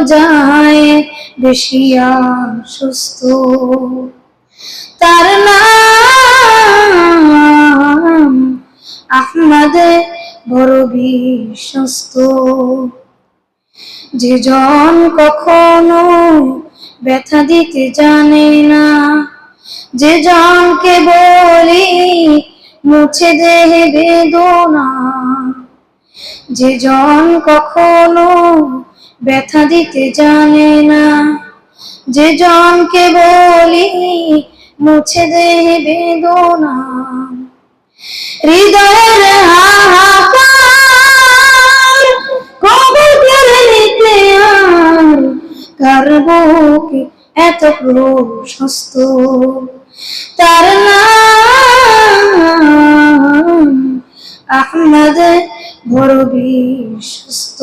যায়। বেশি সুস্থ। তার নাম আহমদ বড় বিশ্বস্ত। যে জন কখনো ব্যথা দিতে জানে না। যে জনকে বলি মুছে দেহে বেদনা। যে জন কখনো ব্যথা দিতে জানে না। যে জনকে বলি, মুছে দেহে বেদনা। হৃদয়ের এত প্রশস্ত? তার নাম আহমদ বড় বিশ্বস্ত।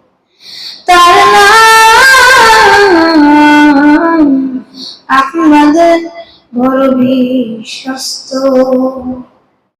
আহমদ বড় বিশ্বস্ত